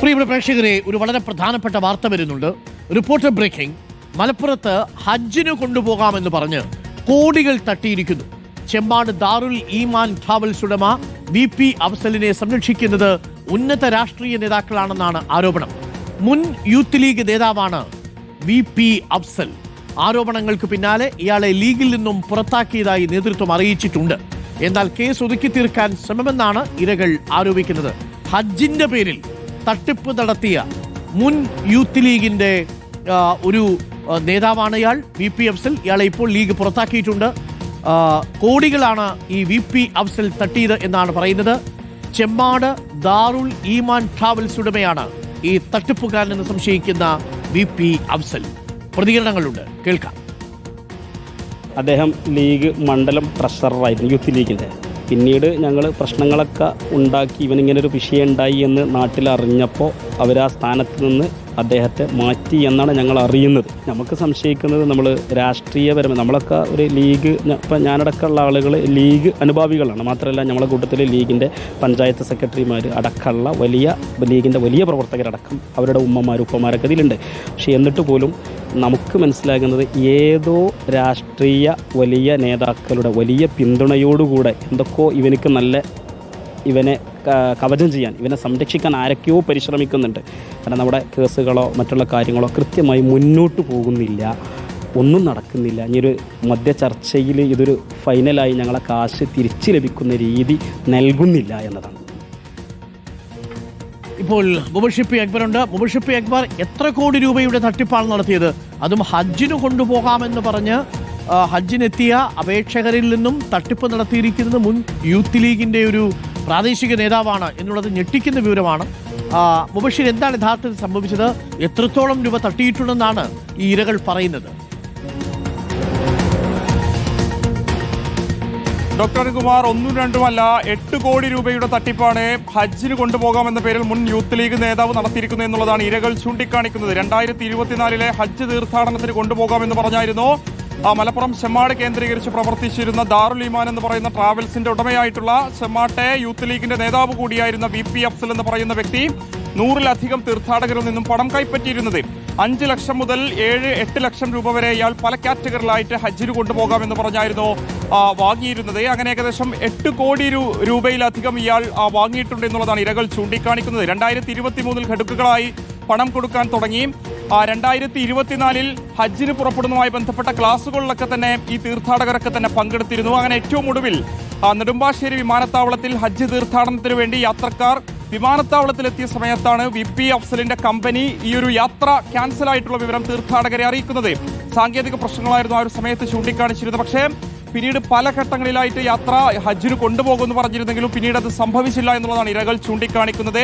പ്രിയപ്പെട്ട പ്രേക്ഷകരെ ഒരു വളരെ പ്രധാനപ്പെട്ട വാർത്ത വരുന്നുണ്ട്. Reporter breaking. മലപ്പുറത്ത് ഹജ്ജിന് കൊണ്ടുപോകാമെന്ന് പറഞ്ഞ് കോടികൾ തട്ടിയിരിക്കുന്നു. ചെമ്പാട് ദാറുൽ ഈമാൻ ട്രാവൽസ് ഉടമ വി പി അഫ്സലിനെ സംരക്ഷിക്കുന്നത് ഉന്നത രാഷ്ട്രീയ നേതാക്കളാണെന്നാണ് ആരോപണം. മുൻ യൂത്ത് ലീഗ് നേതാവാണ് വി പി അഫ്സൽ. ആരോപണങ്ങൾക്ക് പിന്നാലെ ഇയാളെ ലീഗിൽ നിന്നും പുറത്താക്കിയതായി നേതൃത്വം അറിയിച്ചിട്ടുണ്ട്. എന്നാൽ കേസ് ഒതുക്കി തീർക്കാൻ ശ്രമമെന്നാണ് ഇരകൾ ആരോപിക്കുന്നത്. ഹജ്ജിന്റെ പേരിൽ തട്ടിപ്പ് നടത്തിയ മുൻ യൂത്ത് ലീഗിന്റെ ഒരു നേതാവാണ് ഇയാൾ. വി പി അഫ്സൽ ഇയാളെ ഇപ്പോൾ ലീഗ് പുറത്താക്കിയിട്ടുണ്ട്. കോടികളാണ് ഈ വി പി അഫ്സൽ തട്ടിയത് എന്നാണ് പറയുന്നത്. ചെമ്മാട് ദാറുൽ ഈമാൻ ട്രാവൽസ് ഉടമയാണ് ഈ തട്ടിപ്പുകാരനെന്ന് സംശയിക്കുന്ന വി പി അഫ്സൽ. പ്രതികരണങ്ങളുണ്ട്. കേൾക്കാം. അദ്ദേഹം ലീഗ് മണ്ഡലം ട്രഷററായിരുന്നു യൂത്ത് ലീഗിന്റെ പിന്നീട് ഞങ്ങൾ പ്രശ്നങ്ങളൊക്കെ ഉണ്ടാക്കി ഇവനിങ്ങനെ ഒരു വിഷയം ഉണ്ടായി എന്ന് നാട്ടിൽ അറിഞ്ഞപ്പോൾ അവർ ആ സ്ഥാനത്ത് നിന്ന് അദ്ദേഹത്തെ മാറ്റി എന്നാണ് ഞങ്ങൾ അറിയുന്നത്. നമുക്ക് സംശയിക്കുന്നത് നമ്മൾ രാഷ്ട്രീയപരമായി നമ്മളൊക്കെ ഒരു ലീഗ് ഇപ്പം ഞാനടക്കമുള്ള ആളുകൾ ലീഗ് അനുഭാവികളാണ്. മാത്രമല്ല നമ്മളെ കൂട്ടത്തിൽ ലീഗിന്റെ പഞ്ചായത്ത് സെക്രട്ടറിമാർ അടക്കമുള്ള വലിയ ലീഗിന്റെ വലിയ പ്രവർത്തകരടക്കം അവരുടെ ഉമ്മമാർ ഉപ്പമാരൊക്കെ ഇതിലുണ്ട്. പക്ഷേ എന്നിട്ട് പോലും നമുക്ക് മനസ്സിലാകുന്നത് ഏതോ രാഷ്ട്രീയ വലിയ നേതാക്കളുടെ വലിയ പിന്തുണയോടുകൂടെ എന്തൊക്കെയോ ഇവനക്ക് നല്ല ഇവനെ കവചം ചെയ്യാൻ ഇവനെ സംരക്ഷിക്കാൻ ആരൊക്കെയോ പരിശ്രമിക്കുന്നുണ്ട്. കാരണം നമ്മുടെ കേസുകളോ മറ്റുള്ള കാര്യങ്ങളോ കൃത്യമായി മുന്നോട്ട് പോകുന്നില്ല. ഒന്നും നടക്കുന്നില്ല. ഇനിയൊരു മധ്യ ചർച്ചയിൽ ഇതൊരു ഫൈനലായി ഞങ്ങളെ കാശ് തിരിച്ചു ലഭിക്കുന്ന രീതി നൽകുന്നില്ല എന്നതാണ്. ഇപ്പോൾ മുബഷിപ്പി അക്ബർ ഉണ്ട് മുബഷിപ്പി അക്ബർ എത്ര കോടി രൂപയുടെ തട്ടിപ്പാണ് നടത്തിയത്? അതും ഹജ്ജിന് കൊണ്ടുപോകാമെന്ന് പറഞ്ഞ് ഹജ്ജിനെത്തിയ അപേക്ഷകരിൽ നിന്നും തട്ടിപ്പ് നടത്തിയിരിക്കുന്നത് മുൻ യൂത്ത് ലീഗിന്റെ ഒരു പ്രാദേശിക നേതാവാണ് എന്നുള്ളത് ഞെട്ടിക്കുന്ന വിവരമാണ്. മുബഷിർ എന്താണ് യഥാർത്ഥത്തിൽ സംഭവിച്ചത്? എത്രത്തോളം രൂപ തട്ടിയിട്ടുണ്ടെന്നാണ് ഈ ഇരകൾ പറയുന്നത്. ഡോക്ടർ കുമാർ ഒന്നും രണ്ടുമല്ല എട്ട് കോടി രൂപയുടെ തട്ടിപ്പാണ് ഹജ്ജിന് കൊണ്ടുപോകാമെന്ന പേരിൽ മുൻ യൂത്ത് ലീഗ് നേതാവ് നടത്തിയിരിക്കുന്നത് എന്നുള്ളതാണ് ഇരകൾ ചൂണ്ടിക്കാണിക്കുന്നത്. രണ്ടായിരത്തി ഇരുപത്തിനാലിലെ ഹജ്ജ് തീർത്ഥാടനത്തിന് കൊണ്ടുപോകാമെന്ന് പറഞ്ഞായിരുന്നു. ആ മലപ്പുറം ചെമ്മാട് കേന്ദ്രീകരിച്ച് പ്രവർത്തിച്ചിരുന്ന ദാറുൽ ഇമാൻ എന്ന് പറയുന്ന ട്രാവൽസിന്റെ ഉടമയായിട്ടുള്ള ചെമ്മാട്ടെ യൂത്ത് ലീഗിന്റെ നേതാവ് കൂടിയായിരുന്ന വി പി അഫ്സൽ എന്ന് പറയുന്ന വ്യക്തി നൂറിലധികം തീർത്ഥാടകരിൽ നിന്നും പണം കൈപ്പറ്റിയിരുന്നത്. അഞ്ച് ലക്ഷം മുതൽ ഏഴ് എട്ട് ലക്ഷം രൂപ വരെ ഇയാൾ പല കാറ്റഗറികളായിട്ട് ഹജ്ജിന് കൊണ്ടുപോകാമെന്ന് പറഞ്ഞായിരുന്നു വാങ്ങിയിരുന്നത്. അങ്ങനെ ഏകദേശം എട്ട് കോടി രൂപയിലധികം ഇയാൾ വാങ്ങിയിട്ടുണ്ട് എന്നുള്ളതാണ് ഇരകൾ ചൂണ്ടിക്കാണിക്കുന്നത്. രണ്ടായിരത്തി ഇരുപത്തി മൂന്നിൽ ഘടുക്കുകളായി പണം കൊടുക്കാൻ തുടങ്ങി. രണ്ടായിരത്തി ഇരുപത്തിനാലിൽ ഹജ്ജിന് പുറപ്പെടുന്നതുമായി ബന്ധപ്പെട്ട ക്ലാസുകളിലൊക്കെ തന്നെ ഈ തീർത്ഥാടകരൊക്കെ തന്നെ പങ്കെടുത്തിരുന്നു. അങ്ങനെ ഏറ്റവും ഒടുവിൽ നെടുമ്പാശ്ശേരി വിമാനത്താവളത്തിൽ ഹജ്ജ് തീർത്ഥാടനത്തിന് വേണ്ടി യാത്രക്കാർ വിമാനത്താവളത്തിലെത്തിയ സമയത്താണ് വി പി അഫ്സലിന്റെ കമ്പനി ഈ ഒരു യാത്ര ക്യാൻസൽ ആയിട്ടുള്ള വിവരം തീർത്ഥാടകരെ അറിയിക്കുന്നത്. സാങ്കേതിക പ്രശ്നങ്ങളായിരുന്നു ആ ഒരു സമയത്ത് ചൂണ്ടിക്കാണിച്ചിരുന്നത്. പക്ഷേ പിന്നീട് പല ഘട്ടങ്ങളിലായിട്ട് യാത്ര ഹജ്ജിന് കൊണ്ടുപോകുമെന്ന് പറഞ്ഞിരുന്നെങ്കിലും പിന്നീട് അത് സംഭവിച്ചില്ല എന്നുള്ളതാണ് ഇരകൾ ചൂണ്ടിക്കാണിക്കുന്നത്.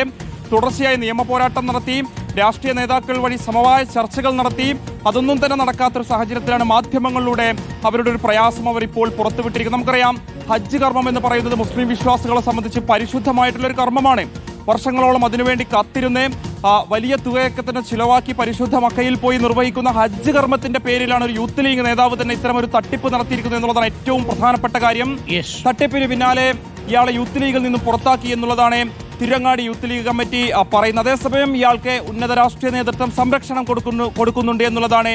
തുടർച്ചയായി നിയമ പോരാട്ടം നടത്തി രാഷ്ട്രീയ നേതാക്കൾ വഴി സമവായ ചർച്ചകൾ നടത്തി. അതൊന്നും തന്നെ നടക്കാത്തൊരു സാഹചര്യത്തിലാണ് മാധ്യമങ്ങളിലൂടെ അവരുടെ ഒരു പ്രയാസം അവർ ഇപ്പോൾ പുറത്തുവിട്ടിരിക്കുന്നത്. നമുക്കറിയാം ഹജ്ജ് കർമ്മം എന്ന് പറയുന്നത് മുസ്ലിം വിശ്വാസികളെ സംബന്ധിച്ച് പരിശുദ്ധമായിട്ടുള്ള ഒരു കർമ്മമാണ്. വർഷങ്ങളോളം അതിനുവേണ്ടി കാത്തിരുന്ന്. വലിയ തുകയൊക്കെ തന്നെ ചിലവാക്കി പരിശുദ്ധ മക്കയിൽ പോയി നിർവഹിക്കുന്ന ഹജ്ജ് കർമ്മത്തിന്റെ പേരിലാണ് ഒരു യൂത്ത് ലീഗ് നേതാവ് തന്നെ ഇത്തരം ഒരു തട്ടിപ്പ് നടത്തിയിരിക്കുന്നത് എന്നുള്ളതാണ് ഏറ്റവും പ്രധാനപ്പെട്ട കാര്യം. തട്ടിപ്പിന് പിന്നാലെ ഇയാളെ യൂത്ത് ലീഗിൽ നിന്നും പുറത്താക്കി എന്നുള്ളതാണ് തിരങ്ങാടി യൂത്ത് ലീഗ് കമ്മിറ്റി പറയുന്നത്. അതേസമയം ഇയാൾക്ക് ഉന്നത രാഷ്ട്രീയ നേതൃത്വം സംരക്ഷണം കൊടുക്കുന്നു കൊടുക്കുന്നുണ്ട് എന്നുള്ളതാണ്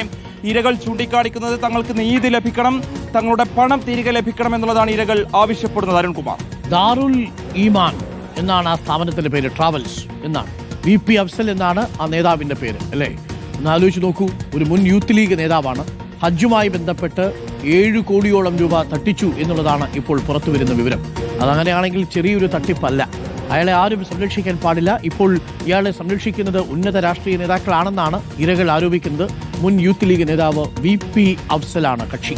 ഇരകൾ ചൂണ്ടിക്കാണിക്കുന്നത്. തങ്ങൾക്ക് നീതി ലഭിക്കണം തങ്ങളുടെ പണം തിരികെ ലഭിക്കണം എന്നുള്ളതാണ് ഇരകൾ ആവശ്യപ്പെടുന്നത്. അരുൺകുമാർ. ദാറുൽ ഈമാൻ. എന്നാണ് ആ സ്ഥാപനത്തിന്റെ പേര് ട്രാവൽസ് എന്നാണ്. വി പി അഫ്സൽ എന്നാണ് ആ നേതാവിന്റെ പേര് അല്ലേ? ഒന്ന് ആലോചിച്ച് നോക്കൂ ഒരു മുൻ യൂത്ത് ലീഗ് നേതാവാണ്. ഹജ്ജുമായി ബന്ധപ്പെട്ട് ഏഴ് കോടിയോളം രൂപ തട്ടിച്ചു എന്നുള്ളതാണ് ഇപ്പോൾ പുറത്തു വരുന്ന വിവരം. അതങ്ങനെയാണെങ്കിൽ ചെറിയൊരു തട്ടിപ്പല്ല. അയാളെ ആരും സംരക്ഷിക്കാൻ പാടില്ല. ഇപ്പോൾ ഇയാളെ സംരക്ഷിക്കുന്നത് ഉന്നത രാഷ്ട്രീയ നേതാക്കളാണെന്നാണ് ഇരകൾ ആരോപിക്കുന്നത്. മുൻ യൂത്ത് ലീഗ് നേതാവ് വി പി അഫ്സലാണ് കക്ഷി.